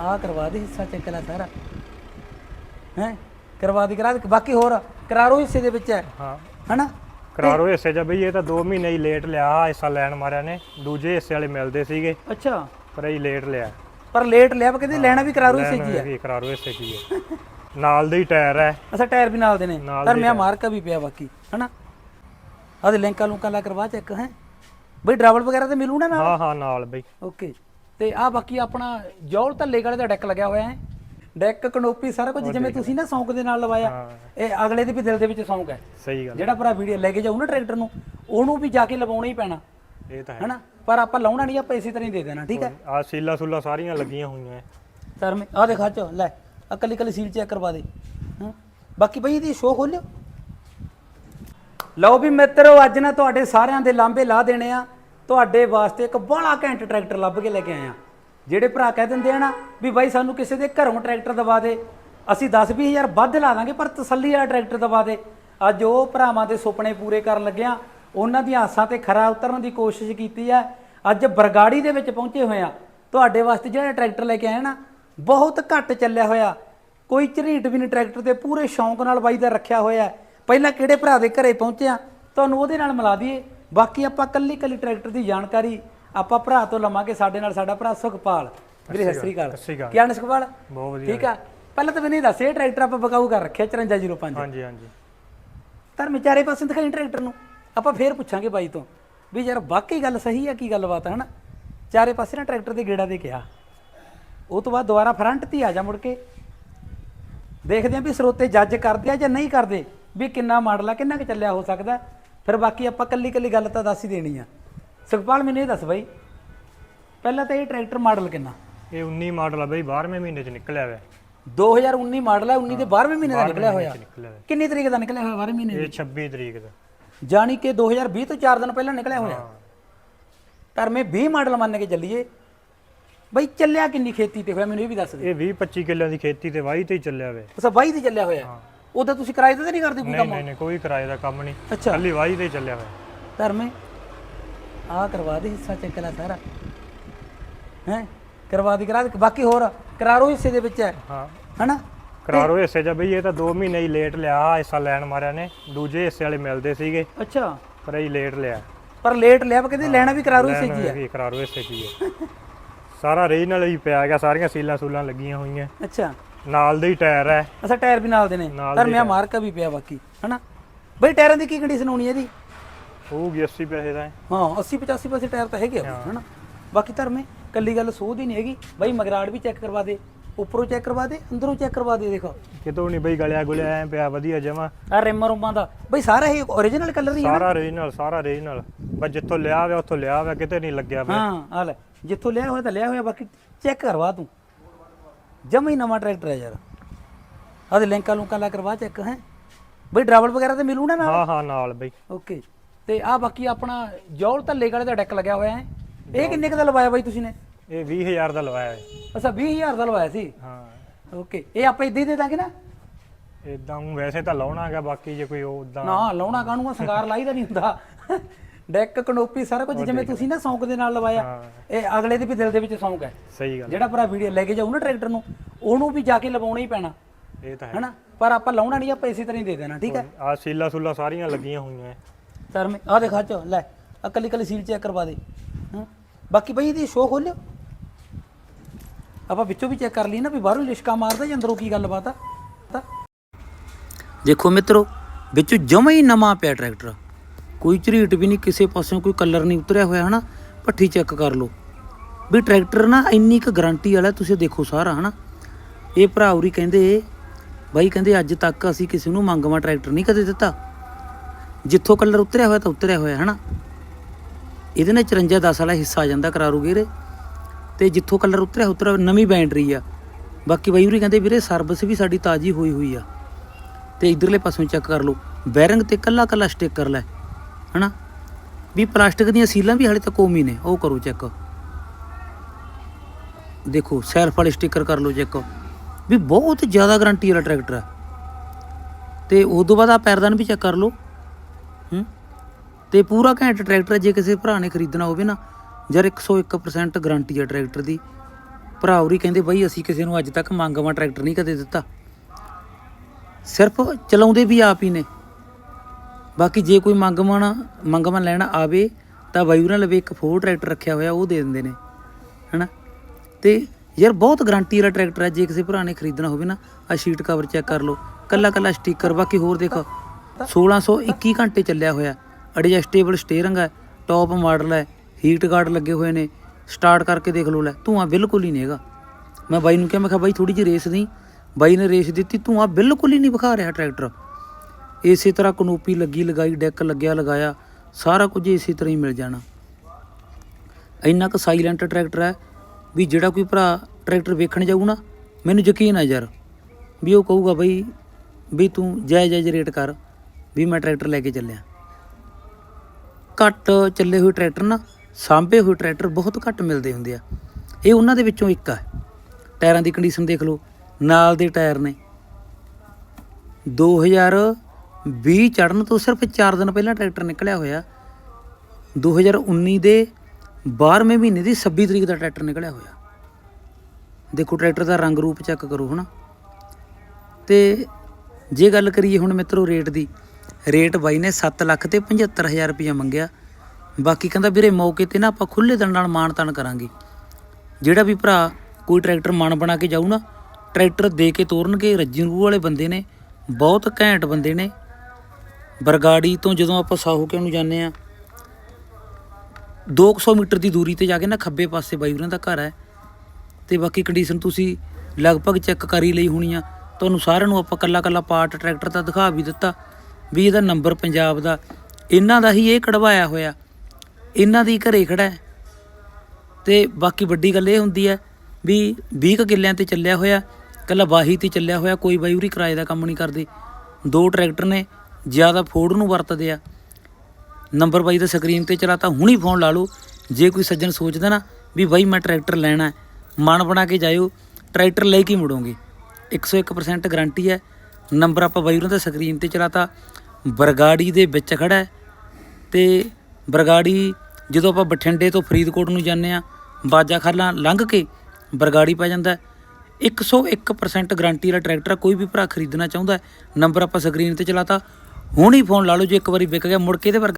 ਆ ਕਰਵਾ ਦੇ ਹਿੱਸਾ ਚੱਕ ਲੈ ਸਾਰਾ। ਹੈ? ਕਰਵਾ ਦੀ ਕਰਾ ਦੇ ਬਾਕੀ ਹੋਰ ਕਰਾਰੋ ਹਿੱਸੇ ਦੇ ਵਿੱਚ ਹੈ। ਹਾਂ। ਹਨਾ? ਕਰਾਰੋ ਹਿੱਸੇ ਚ ਬਈ ਇਹ ਤਾਂ 2 ਮਹੀਨੇ ਹੀ ਲੇਟ ਲਿਆ ਹਿੱਸਾ ਲੈਣ ਮਾਰਿਆ ਨੇ। ਦੂਜੇ ਹਿੱਸੇ ਵਾਲੇ ਮਿਲਦੇ ਸੀਗੇ ਅੱਛਾ। ਪਰ ਇਹ ਲੇਟ ਲਿਆ। ਪਰ ਲੇਟ ਲਿਆ ਵਾ ਕਹਿੰਦੇ ਲੈਣਾ ਵੀ ਕਰਾਰੋ ਹਿੱਸੇ 'ਚ ਹੀ ਹੈ ਵੀ ਕਰਾਰੋ ਹਿੱਸੇ ਕੀ ਹੈ ਨਾਲ ਦੇ ਹੀ ਟਾਇਰ ਹੈ। ਅਸਾ ਟਾਇਰ ਵੀ ਨਾਲ ਦੇ ਨੇ। ਨਾਲ ਪਰ ਮੈਂ ਮਾਰਕਾ ਵੀ ਪਿਆ ਬਾਕੀ ਹਨਾ? ਆਦੇ ਲਿੰਕਾਂ ਲੁੰਕਾਂ ਲਾ ਕਰਵਾ ਚੈੱਕ ਹੈ? ਬਈ ਡਰਾਵਲ ਵਗੈਰਾ ਤੇ ਮਿਲੂ ਨਾ ਨਾਲ? ਹਾਂ ਹਾਂ ਨਾਲ ਬਈ। ਓਕੇ। ਤੇ ਆ ਬਾਕੀ ਆਪਣਾ ਜੌਲ ਧੱਲੇ ਵਾਲੇ ਦਾ ਡੈਕ ਲੱਗਿਆ ਹੋਇਆ ਹੈ। ਡੈਕ ਕਨੋਪੀ ਸਾਰਾ ਕੁਝ ਜਿਵੇਂ ਤੁਸੀਂ ਨਾ ਸੌਂਕ ਦੇ ਨਾਲ ਲਵਾਇਆ ਇਹ ਅਗਲੇ ਦੇ ਵੀ ਦਿਲ ਦੇ ਵਿੱਚ ਸੌਂਕ ਹੈ। ਸਹੀ ਗੱਲ ਜਿਹੜਾ ਭਰਾ ਵੀਡੀਓ ਲੈ ਕੇ ਜਾਊ ਨਾ ਟਰੈਕਟਰ ਨੂੰ ਉਹਨੂੰ ਵੀ ਜਾ ਕੇ ਲਵਾਉਣਾ ਹੀ ਪੈਣਾ। ਇਹ ਤਾਂ ਹੈ। ਹਨਾ? ਪਰ ਆਪਾਂ ਲਾਉਣਾ ਨਹੀਂ ਆਪਾਂ ਇਸੇ ਤਰ੍ਹਾਂ ਹੀ ਦੇ ਦੇਣਾ ਠੀਕ ਹੈ? ਆ ਸੀਲਾ ਸੁਲਾ ਸਾਰੀਆਂ ਲੱਗੀਆਂ ਹੋਈਆਂ। ਸਰ ਮੈਂ ਆ ਦੇਖਾ ਚੋ ਲੈ ਆ ਕੱਲੀ ਕੱਲੀ ਸੀਲ ਚੈੱਕ ਕਰਵਾ ਦੇ। ਹਾਂ? ਬਾਕੀ ਬਈ ਇਹਦੀ ਸ਼ੋਅ ਖੋਲਿਓ। ਲਓ ਵੀ ਮਿੱਤਰੋ ਅੱਜ ਨਾ ਤੁਹਾਡੇ ਸਾਰਿਆਂ ਦੇ ਲਾਂਬੇ ਲਾ ਦੇਣੇ ਆ। ਤੁਹਾਡੇ ਵਾਸਤੇ ਇੱਕ ਬੜਾ ਘੈਂਟ ਟਰੈਕਟਰ ਲੱਭ ਕੇ ਲੈ ਕੇ ਆਇਆ। ਜਿਹੜੇ ਭਰਾ ਕਹਿ ਦਿੰਦੇ ਆ ਨਾ ਵੀ ਬਾਈ ਸਾਨੂੰ ਕਿਸੇ ਦੇ ਘਰੋਂ ਟਰੈਕਟਰ ਦਵਾ ਦੇ, ਅਸੀਂ 10 ਹਜ਼ਾਰ ਵੱਧ ਲਾ ਦਾਂਗੇ, ਪਰ ਤਸੱਲੀ ਵਾਲਾ ਟਰੈਕਟਰ ਦਵਾ ਦੇ। ਅੱਜ ਉਹ ਭਰਾਵਾਂ ਦੇ ਸੁਪਨੇ ਪੂਰੇ ਕਰਨ ਲੱਗਿਆ, ਉਹਨਾਂ ਦੀਆਂ ਆਸਾਂ ਤੇ ਖਰਾ ਉਤਰਨ ਦੀ ਕੋਸ਼ਿਸ਼ ਕੀਤੀ ਹੈ ਅੱਜ ਬਰਗਾੜੀ ਦੇ ਵਿੱਚ ਪਹੁੰਚੇ ਹੋਏ ਆ। ਤੁਹਾਡੇ ਵਾਸਤੇ ਜਿਹੜਾ ਟਰੈਕਟਰ ਲੈ ਕੇ ਆਇਆ ਨਾ, ਬਹੁਤ ਘੱਟ ਚੱਲਿਆ ਹੋਇਆ। ਕੋਈ ਝਰੀਟ ਵੀ ਨਹੀਂ ਟਰੈਕਟਰ ਤੇ, ਪੂਰੇ ਸ਼ੌਂਕ ਨਾਲ ਬਾਈ ਦਾ ਰੱਖਿਆ ਹੋਇਆ। ਪਹਿਲਾਂ ਕਿਹੜੇ ਭਰਾ ਦੇ ਘਰੇ ਪਹੁੰਚਿਆ ਤੁਹਾਨੂੰ ਉਹਦੇ ਨਾਲ ਮਿਲਾ ਦਈਏ। ਬਾਕੀ ਆਪਾਂ ਕੱਲੀ ਕੱਲੀ ਟਰੈਕਟਰ ਦੀ ਜਾਣਕਾਰੀ ਆਪਾਂ ਭਰਾ ਤੋਂ ਲਵਾਂਗੇ ਸਾਡੇ ਨਾਲ ਸਾਡਾ ਭਰਾ ਸੁਖਪਾਲ। ਵੀਰੇ ਸਤਿ ਸ੍ਰੀ ਅਕਾਲ। ਸਤਿ ਸ਼੍ਰੀ ਅਕਾਲ। ਕੀ ਹਾਲ ਸੁਖਪਾਲ? ਬਹੁਤ ਵਧੀਆ। ਠੀਕ ਆ? ਪਹਿਲਾਂ ਤਾਂ ਮੈਨੂੰ ਦੱਸ ਇਹ ਟਰੈਕਟਰ ਆਪਾਂ ਬਕਾਊ ਕਰ ਰੱਖਿਆ 5405 ਹਾਂਜੀ ਹਾਂਜੀ। ਧਰਮ ਚਾਰੇ ਪਾਸੇ ਦਿਖਾਈ ਟਰੈਕਟਰ ਨੂੰ। ਆਪਾਂ ਫੇਰ ਪੁੱਛਾਂਗੇ ਬਾਈ ਤੋਂ ਵੀ ਯਾਰ ਵਾਕਈ ਗੱਲ ਸਹੀ ਆ ਕੀ ਗੱਲਬਾਤ ਹੈ ਹਨਾ? ਚਾਰੇ ਪਾਸੇ ਨਾ ਟਰੈਕਟਰ ਦੇ ਗੇੜਾ ਦੇ ਕਿਹਾ। ਉਹ ਤੋਂ ਬਾਅਦ ਦੁਬਾਰਾ ਫਰੰਟ ਤੇ ਆ ਜਾ ਮੁੜ ਕੇ। ਦੇਖਦੇ ਆਂ ਵੀ ਸਰੋਤੇ ਜੱਜ ਕਰਦੇ ਆ ਜਾਂ ਨਹੀਂ ਕਰਦੇ ਵੀ ਕਿੰਨਾ ਮਾਡਲ ਆ ਕਿੰਨਾ ਕੁ ਚੱਲਿਆ ਹੋ ਸਕਦਾ। ਫਿਰ ਬਾਕੀ ਆਪਾਂ ਕੱਲੀ ਕੱਲੀ ਗੱਲ ਤਾਂ ਦੱਸ ਹੀ ਦੇਣੀ ਆ। ਸੁਖਪਾਲ ਮੈਨੂੰ ਇਹ ਦੱਸ ਬਾਈ ਪਹਿਲਾਂ ਤਾਂ ਇਹ ਟਰੈਕਟਰ ਮਾਡਲ ਕਿੰਨਾ? ਇਹ 19 ਮਾਡਲ ਆ ਬਈ 12ਵੇਂ ਮਹੀਨੇ ਚ ਨਿਕਲਿਆ ਹੋਇਆ। 2019 ਮਾਡਲ ਹੈ 19 ਦੇ 12ਵੇਂ ਮਹੀਨੇ ਦਾ ਨਿਕਲਿਆ ਹੋਇਆ। ਚ ਨਿਕਲਿਆ ਹੋਇਆ। ਕਿੰਨੀ ਤਰੀਕ ਦਾ ਨਿਕਲਿਆ ਹੋਇਆ 12ਵੇਂ ਮਹੀਨੇ ਇਹ 26 ਤਰੀਕ ਦਾ। ਜਾਣੀ ਕਿ 2020 ਤੋਂ 4 ਦਿਨ ਪਹਿਲਾਂ ਨਿਕਲਿਆ ਹੋਇਆ। ਪਰ ਮੈਂ 20 ਮਾਡਲ ਮੰਨ ਕੇ ਚੱਲੀਏ। ਬਈ ਚੱਲਿਆ ਕਿੰਨੀ ਖੇਤੀ ਤੇ ਹੋਇਆ? ਮੈਨੂੰ ਇਹ ਵੀ ਦੱਸ ਦੇ। ਇਹ 20 25 ਕਿੱਲਿਆਂ ਦੀ ਖੇਤੀ ਤੇ ਵਾਹੀ ਤੇ ਹੀ ਚੱਲਿਆ ਹੋਇਆ। ਅੱਛਾ ਬਾਈ ਤੇ ਚੱਲਿਆ ਹੋਇਆ। ਉਹਦਾ ਤੁਸੀਂ ਕਿਰਾਏ ਤੇ ਤਾਂ ਨਹੀਂ ਕਰਦੇ ਕੋਈ ਨਹੀਂ ਕੰਮ? ਨਹੀਂ ਨਹੀਂ ਕੋਈ ਕਿਰਾਏ ਦਾ ਕੰਮ ਨਹੀਂ। ਅੱਛਾ। ਕੱਲੀ ਵਾਹੀ ਤੇ ਹੀ ਚੱਲਿਆ ਹੋਇਆ। ਧਰਮੇ ਆ ਕਰਵਾ ਦੇ ਹਿੱਸਾ ਚੱਕ ਲੈ ਸਾਰਾ। ਹੈ? ਕਰਵਾ ਦੀ ਕਰਾ ਦੇ ਬਾਕੀ ਹੋਰ ਕਰਾਰੋ ਹਿੱਸੇ ਦੇ ਵਿੱਚ ਹੈ। ਹਾਂ। ਹਨਾ? ਕਰਾਰੋ ਹਿੱਸੇ ਚ ਬਈ ਇਹ ਤਾਂ 2 ਮਹੀਨੇ ਹੀ ਲੇਟ ਲਿਆ ਹਿੱਸਾ ਲੈਣ ਮਾਰਿਆ ਨੇ। ਦੂਜੇ ਹਿੱਸੇ ਵਾਲੇ ਮਿਲਦੇ ਸੀਗੇ ਅੱਛਾ। ਪਰ ਇਹ ਲੇਟ ਲਿਆ। ਪਰ ਲੇਟ ਲਿਆ ਵਾ ਕਹਿੰਦੇ ਲੈਣਾ ਵੀ ਕਰਾਰੋ ਹਿੱਸੇ 'ਚ ਹੀ ਹੈ ਵੀ ਕਰਾਰੋ ਹਿੱਸੇ ਕੀ ਹੈ ਸਾਰਾ ਰੀਜਨਲ ਹੀ ਪਿਆ ਗਿਆ ਸਾਰੀਆਂ ਸੀਲਾਂ ਸੂਲਾਂ ਲੱਗੀਆਂ ਹੋਈਆਂ। ਅੱਛਾ। ਨਾਲ ਦੇ ਹੀ ਟਾਇਰ ਹੈ। ਅਸਾ ਟਾਇਰ ਵੀ ਨਾਲ ਦੇ ਨੇ। ਨਾਲ ਪਰ ਮੈਂ ਮਾਰਕਾ ਵੀ ਪਿਆ ਬਾਕੀ ਹਨਾ? ਬਈ ਟਾਇਰਾਂ ਦੀ ਕੀ ਕੰਡੀਸ਼ਨ ਹੋਣੀ ਇਹਦੀ? ਹੋਊਗੀ 80 ਪੈਸੇ ਦਾ ਹੈ। ਹਾਂ 80 85 ਪਾਸੇ ਟਾਇਰ ਤਾਂ ਹੈਗੇ ਆ ਹਨਾ? ਬਾਕੀ ਧਰਮੇ ਕੱਲੀ ਗੱਲ ਸੋਧ ਹੀ ਨਹੀਂ ਹੈਗੀ। ਬਾਈ ਮਗਰਾੜ ਵੀ ਚੈੱਕ ਕਰਵਾ ਦੇ ਉੱਪਰੋਂ ਚੈੱਕ ਕਰਵਾ ਦੇ ਅੰਦਰੋਂ ਚੈੱਕ ਕਰਵਾ ਦੇ ਦੇਖੋ। ਕਿਤੋਂ ਨਹੀਂ ਬਈ ਗਲਿਆ ਗੁਲਿਆ ਐ ਪਿਆ ਵਧੀਆ ਜਮਾ। ਆ ਰਿਮਾਂ ਰੁਮਾਂ ਦਾ। ਬਾਈ ਸਾਰਾ ਇਹ origignal ਕਲਰ ਹੀ ਆ ਸਾਰਾ ਰੀਜਨਲ ਸਾਰਾ ਰੀਜਨਲ ਬਸ ਜਿੱਥੋਂ ਲਿਆ ਹੋਇਆ ਉੱਥੋਂ ਲਿਆ ਹੋਇਆ ਕਿਤੇ ਨਹੀਂ ਲੱਗਿਆ ਪਿਆ। ਹਾਂ ਆ ਲੈ ਜਿੱਥੋਂ ਲਿਆ ਹੋਇਆ ਤਾਂ ਲਿਆ ਹੋਇਆ ਬਾਕੀ ਚੈੱਕ ਕਰਵਾ ਤੂੰ। ਜਮਾ ਹੀ ਨਵਾਂ ਟਰੈਕਟਰ ਹੈ ਯਾਰ। ਆਦੇ ਲਿੰਕਾਂ ਲੁੰਕਾਂ ਲਾ ਕਰਵਾ ਚੈੱਕ ਹੈ? ਬਈ ਡਰਾਵਲ ਵਗੈਰਾ ਤੇ ਮਿਲੂ ਨਾ ਨਾਲ? ਹਾਂ ਹਾਂ ਨਾਲ ਬਈ। ਓਕੇ। ਤੇ ਆ ਬਾਕੀ ਆਪਣਾ ਜੌਲ ਧੱਲੇ ਵਾਲੇ ਦਾ ਡੈਕ ਲੱਗਿਆ ਹੋਇਆ ਹੈ? ਇਹ ਕਿੰਨੇ ਕੁ ਦਾ ਲਵਾਇਆ ਬਾਈ ਤੁਸੀਂ ਨੇ? ਇਹ 20000 ਦਾ ਲਵਾਇਆ ਹੈ। ਅੱਛਾ 20000 ਦਾ ਲਵਾਇਆ ਸੀ? ਹਾਂ। ਓਕੇ। ਇਹ ਆਪਾਂ ਇੱਦਾਂ ਹੀ ਦੇ ਦਾਂਗੇ ਨਾ? ਇਦਾਂ ਵੈਸੇ ਤਾਂ ਲਾਉਣਾ ਹੈਗਾ ਬਾਕੀ ਜੇ ਕੋਈ ਉਦਾਂ ਨਾ ਲਾਉਣਾ ਕਾਹਨੂੰ ਆ? ਸੰਗਾਰ ਲਾਈਦਾ ਨਹੀਂ ਹੁੰਦਾ। ਡੈਕ ਕਨੋਪੀ ਸਾਰਾ ਕੁਝ ਜਿਵੇਂ ਤੁਸੀਂ ਨਾ ਸੌਂਕ ਦੇ ਨਾਲ ਲਵਾਇਆ ਇਹ ਅਗਲੇ ਦੇ ਵੀ ਦਿਲ ਦੇ ਵਿੱਚ ਸੌਂਕ ਹੈ। ਸਹੀ ਗੱਲ ਜਿਹੜਾ ਭਰਾ ਵੀਡੀਓ ਲੈ ਕੇ ਜਾਊ ਨਾ ਟਰੈਕਟਰ ਨੂੰ ਉਹਨੂੰ ਵੀ ਜਾ ਕੇ ਲਵਾਉਣਾ ਹੀ ਪੈਣਾ। ਇਹ ਤਾਂ ਹੈ। ਹਨਾ? ਪਰ ਆਪਾਂ ਲਾਉਣਾ ਨਹੀਂ ਆਪਾਂ ਇਸੇ ਤਰ੍ਹਾਂ ਹੀ ਦੇ ਦੇਣਾ ਠੀਕ ਹੈ? ਆ ਸੀਲਾ ਸੂਲਾ ਸਾਰੀਆਂ ਲੱਗੀਆਂ ਹੋਈਆਂ। ਸਰ ਮੈਂ ਆ ਦੇਖਾ ਚੋ ਲੈ ਆ ਕੱਲੀ ਸੀਲ ਚੈੱਕ ਕਰਵਾ ਦੇ। ਹਾਂ? ਬਾਕੀ ਬਈ ਇਹਦੀ ਸ਼ੋਅ ਖੋਲਿਓ। ਆਪਾਂ ਵਿੱਚੋਂ ਵੀ ਚੈੱਕ ਕਰ ਲਈ ਨਾ ਵੀ ਬਾਹਰੋਂ ਲਿਸ਼ਕਾ ਮਾਰਦਾ ਜਾਂ ਅੰਦਰੋਂ ਕੀ ਗੱਲਬਾਤ ਆ। ਤਾਂ ਦੇਖੋ ਮਿੱਤਰੋ ਵਿੱਚੋਂ ਜਮਾ ਹੀ ਨਵਾਂ ਪਿਆ ਟਰੈਕਟਰ ਕੋਈ ਝਰੀਟ ਵੀ ਨਹੀਂ, ਕਿਸੇ ਪਾਸਿਓਂ ਕੋਈ ਕਲਰ ਨਹੀਂ ਉਤਰਿਆ ਹੋਇਆ, ਹਨਾ? ਪੱਠੀ ਚੈੱਕ ਕਰ ਲਓ। ਵੀ ਟਰੈਕਟਰ ਨਾ, ਇੰਨੀ ਕੁ ਗਾਰੰਟੀ ਵਾਲਾ, ਤੁਸੀਂ ਦੇਖੋ ਸਾਰਾ, ਹਨਾ? ਇਹ ਭਰਾ ਉਰੀ ਕਹਿੰਦੇ, ਬਾਈ ਕਹਿੰਦੇ, ਅੱਜ ਤੱਕ ਅਸੀਂ ਕਿਸੇ ਨੂੰ ਮੰਗਵਾ ਟਰੈਕਟਰ ਨਹੀਂ ਕਦੇ ਦਿੱਤਾ। ਜਿੱਥੋਂ ਕਲਰ ਉਤਰਿਆ ਹੋਇਆ ਤਾਂ ਉਤਰਿਆ ਹੋਇਆ, ਹਨਾ? ਇਹਦੇ ਨਾਲ 54 10 ਵਾਲਾ ਹਿੱਸਾ ਆ ਜਾਂਦਾ ਕਰਾਰੂ ਗੇਰੇ ਤੇ ਜਿੱਥੋਂ ਕਲਰ ਉਤਰਿਆ ਉਤਰਿਆ ਨਵੀਂ ਬੈਟਰੀ ਆ। ਬਾਕੀ ਬਾਈ ਉਰੀ ਕਹਿੰਦੇ, ਵੀਰੇ ਸਰਵਿਸ ਵੀ ਸਾਡੀ ਤਾਜ਼ੀ ਹੋਈ ਹੋਈ ਆ। ਤੇ ਇਧਰਲੇ ਪਾਸੋਂ ਚੈੱਕ ਕਰ ਲਓ। ਬੈਰਿੰਗ ਤੇ ਕੱਲਾ ਕੱਲਾ ਸਟicker ਲੈ। ਹਨਾ? ਵੀ ਪਲਾਸਟਿਕ ਦੀਆਂ ਸੀਲਾਂ ਵੀ ਹਾਲੇ ਤੱਕ ਕੋਮੀ ਨੇ ਉਹ ਕਰੋ ਚੈੱਕ ਦੇਖੋ ਸੈਲਫ ਵਾਲੇ ਸਟicker ਕਰ ਲਓ ਚੈੱਕ ਵੀ ਬਹੁਤ ਜ਼ਿਆਦਾ ਗਾਰੰਟੀ ਵਾਲਾ ਟਰੈਕਟਰ ਹੈ ਤੇ ਉਸ ਤੋਂ ਬਾਅਦ ਆ ਪੈਰਦਾਨ ਵੀ ਚੈੱਕ ਕਰ ਲਓ। ਹੂੰ? ਤੇ ਪੂਰਾ ਘੈਂਟ ਟਰੈਕਟਰ ਹੈ, ਜੇ ਕਿਸੇ ਭਰਾ ਨੇ ਖਰੀਦਣਾ ਹੋਵੇ ਨਾ ਯਾਰ 101% ਗਾਰੰਟੀ ਹੈ ਟਰੈਕਟਰ ਦੀ। ਭਰਾ ਉਰੀ ਕਹਿੰਦੇ ਬਾਈ ਅਸੀਂ ਕਿਸੇ ਨੂੰ ਅੱਜ ਤੱਕ ਮੰਗਵਾ ਟਰੈਕਟਰ ਨਹੀਂ ਕਦੇ ਦਿੱਤਾ। ਸਿਰਫ ਚਲਾਉਂਦੇ ਵੀ ਆਪ ਹੀ ਨੇ। ਬਾਕੀ ਜੇ ਕੋਈ ਮੰਗਮਣ ਮੰਗਵਾ ਲੈਣ ਆਵੇ, ਤਾਂ ਬਾਈ ਉਹਨਾਂ ਲਵੇ ਇੱਕ ਫੋਰ ਟਰੈਕਟਰ ਰੱਖਿਆ ਹੋਇਆ, ਉਹ ਦੇ ਦਿੰਦੇ ਨੇ, ਹਨਾ? ਤੇ ਯਾਰ ਬਹੁਤ ਗਾਰੰਟੀ ਵਾਲਾ ਟਰੈਕਟਰ ਹੈ, ਜੇ ਕਿਸੇ ਭਰਾ ਨੇ ਖਰੀਦਣਾ ਹੋਵੇ ਨਾ ਆ ਸ਼ੀਟ ਕਵਰ ਚੈੱਕ ਕਰ ਲਓ, ਕੱਲਾ ਕੱਲਾ ਸਟicker ਬਾਕੀ ਹੋਰ ਦੇਖ 1621 ਘੰਟੇ ਚੱਲਿਆ ਹੋਇਆ ਐਡਜਸਟੇਬਲ ਸਟੀਅਰਿੰਗ ਹੈ ਟੌਪ ਮਾਡਲ ਹੈ ਹੀਟ ਗਾਰਡ ਲੱਗੇ ਹੋਏ ਨੇ ਸਟਾਰਟ ਕਰਕੇ ਦੇਖ ਲਓ ਲੈ, ਧੂਆਂ ਬਿਲਕੁਲ ਹੀ ਨਹੀਂ ਹੈਗਾ। ਮੈਂ ਬਾਈ ਨੂੰ ਕਿਹਾ, ਮੈਂ ਕਿਹਾ ਬਾਈ ਥੋੜੀ ਜਿਹੀ ਰੇਸ ਦੀ ਬਾਈ ਨੇ ਰੇਸ ਦਿੱਤੀ, ਧੂਆਂ ਬਿਲਕੁਲ ਹੀ ਨਹੀਂ ਵਿਖਾ ਰਿਹਾ ਟਰੈਕਟਰ ਇਸੇ ਤਰ੍ਹਾਂ ਕਨੋਪੀ ਲੱਗੀ, ਲਗਾਈ, ਡੈਕ ਲੱਗਿਆ, ਲਗਾਇਆ, ਸਾਰਾ ਕੁਝ ਇਸੇ ਤਰ੍ਹਾਂ ਹੀ ਮਿਲ ਜਾਣਾ। ਇੰਨਾ ਕੁ ਸਾਇਲੈਂਟ ਟਰੈਕਟਰ ਹੈ ਵੀ ਜਿਹੜਾ ਕੋਈ ਭਰਾ ਟਰੈਕਟਰ ਵੇਖਣ ਜਾਊ ਨਾ, ਮੈਨੂੰ ਯਕੀਨ ਆ ਯਾਰ ਵੀ ਉਹ ਕਹੂਗਾ ਬਈ ਵੀ ਤੂੰ ਜਾਇਜ਼ ਜਾਇਜ਼ ਰੇਟ ਕਰ ਵੀ ਮੈਂ ਟਰੈਕਟਰ ਲੈ ਕੇ ਚੱਲਿਆ। ਘੱਟ ਚੱਲੇ ਹੋਏ ਟਰੈਕਟਰ ਨਾ, ਸਾਂਭੇ ਹੋਏ ਟਰੈਕਟਰ ਬਹੁਤ ਘੱਟ ਮਿਲਦੇ ਹੁੰਦੇ ਆ। ਇਹ ਉਹਨਾਂ ਦੇ ਵਿੱਚੋਂ ਇੱਕ ਆ। ਟਾਇਰਾਂ ਦੀ ਕੰਡੀਸ਼ਨ ਦੇਖ ਲਓ, ਨਾਲ ਦੇ ਟਾਇਰ ਨੇ। 2020 ਚੜਨ ਤੋਂ ਸਿਰਫ 4 ਦਿਨ ਪਹਿਲਾਂ ਟਰੈਕਟਰ ਨਿਕਲਿਆ ਹੋਇਆ। 2019 ਦੇ 12ਵੇਂ ਮਹੀਨੇ ਦੀ 26 ਤਰੀਕ ਦਾ ਟਰੈਕਟਰ ਨਿਕਲਿਆ ਹੋਇਆ। ਦੇਖੋ ਟਰੈਕਟਰ ਦਾ ਰੰਗ ਰੂਪ ਚੈੱਕ ਕਰੋ ਹਨਾ। ਤੇ ਜੇ ਗੱਲ ਕਰੀਏ ਹੁਣ ਮਿੱਤਰੋ ਰੇਟ ਦੀ, ਰੇਟ ਬਾਈ ਨੇ 7 ਲੱਖ ਤੇ 75000 ਰੁਪਇਆ ਮੰਗਿਆ। ਬਾਕੀ ਕਹਿੰਦਾ ਵੀਰੇ ਮੌਕੇ ਤੇ ਨਾ ਆਪਾਂ ਖੁੱਲੇ ਦਿਨ ਨਾਲ ਮਾਣ ਤਾਣ ਕਰਾਂਗੇ। ਜਿਹੜਾ ਵੀ ਭਰਾ ਕੋਈ ਟਰੈਕਟਰ ਮਨ ਬਣਾ ਕੇ ਜਾਊ ਨਾ, ਟਰੈਕਟਰ ਦੇ ਕੇ ਤੋਰਨਗੇ, ਰੱਜੀ ਰੂਹ ਵਾਲੇ ਬੰਦੇ ਨੇ, ਬਹੁਤ ਘੈਂਟ ਬੰਦੇ ਨੇ। ਬਰਗਾੜੀ ਤੋਂ ਜਦੋਂ ਆਪਾਂ ਸਾਹੂਕੇ ਨੂੰ ਜਾਂਦੇ ਆ 200 ਮੀਟਰ ਦੀ ਦੂਰੀ ਤੇ ਜਾ ਕੇ ਨਾ ਖੱਬੇ ਪਾਸੇ ਬਾਈ ਉਹਨਾਂ ਦਾ ਘਰ ਹੈ ਤੇ ਬਾਕੀ ਕੰਡੀਸ਼ਨ ਤੁਸੀਂ ਲਗਭਗ ਚੈੱਕ ਕਰ ਹੀ ਲਈ ਹੋਣੀ ਆ। ਤੁਹਾਨੂੰ ਸਾਰਿਆਂ ਨੂੰ ਆਪਾਂ ਕੱਲਾ ਕੱਲਾ ਪਾਰਟ ਟਰੈਕਟਰ ਦਾ ਦਿਖਾ ਵੀ ਦਿੱਤਾ ਵੀ ਇਹਦਾ ਨੰਬਰ ਪੰਜਾਬ ਦਾ। ਇਹਨਾਂ ਦਾ ਹੀ ਇਹ ਕਢਵਾਇਆ ਹੋਇਆ। ਇਹਨਾਂ ਦੀ ਘਰੇ ਖੜਾ ਹੈ। ਤੇ ਬਾਕੀ ਵੱਡੀ ਗੱਲ ਇਹ ਹੁੰਦੀ ਹੈ ਵੀ 20 ਕੁ ਕਿੱਲਿਆਂ ਤੇ ਚੱਲਿਆ ਹੋਇਆ ਕੱਲਾ ਵਾਹੀ ਤੇ ਚੱਲਿਆ ਹੋਇਆ, ਕੋਈ ਬਾਈਵਰੀ ਕਿਰਾਏ ਦਾ ਕੰਮ ਨਹੀਂ ਕਰਦੇ। ਦੋ ਟਰੈਕਟਰ ਨੇ ਜ਼ਿਆਦਾ ਫੋਰਡ ਨੂੰ ਵਰਤਦੇ ਆ। ਨੰਬਰ ਬਾਈ ਦਾ ਸਕਰੀਨ ਤੇ ਚਲਾਤਾ ਹੁਣੀ ਫੋਨ ਲਾ ਲਓ। ਜੇ ਕੋਈ ਸੱਜਣ ਸੋਚਦਾ ਨਾ ਵੀ ਬਾਈ ਮੈਂ ਟਰੈਕਟਰ ਲੈਣਾ ਮਨ ਬਣਾ ਕੇ ਜਾਇਓ, ਟਰੈਕਟਰ ਲੈ ਕੇ ਹੀ ਮੁੜੋਗੇ। 101% ਗਾਰੰਟੀ ਹੈ। ਨੰਬਰ ਆਪਾਂ ਬਾਈ ਉਹਨਾਂ ਦਾ ਸਕਰੀਨ ਤੇ ਚਲਾਤਾ ਬਰਗਾੜੀ ਦੇ ਵਿੱਚ ਖੜਾ ਹੈ। ਤੇ ਬਰਗਾੜੀ ਜਦੋਂ ਆਪਾਂ ਬਠਿੰਡੇ ਤੋਂ ਫਰੀਦਕੋਟ ਨੂੰ ਜਾਂਦੇ ਆ ਬਾਜਾ ਖਾਲਾ ਲੰਘ ਕੇ ਬਰਗਾੜੀ ਪੈ ਜਾਂਦਾ ਹੈ। 101% ਗਾਰੰਟੀ ਵਾਲਾ ਟਰੈਕਟਰ ਕੋਈ ਵੀ ਭਰਾ ਖਰੀਦਣਾ ਚਾਹੁੰਦਾ ਨੰਬਰ ਆਪਾਂ ਸਕਰੀਨ ਤੇ ਚਲਾਤਾ ਹੁਣ ਹੀ ਫੋਨ ਲਾ ਲਓ ਜੇ ਇੱਕ ਵਾਰੀ ਵਿਕ ਗਿਆ ਮੁੜ ਕੇ ਇਹਦੇ ਵਰਗਾ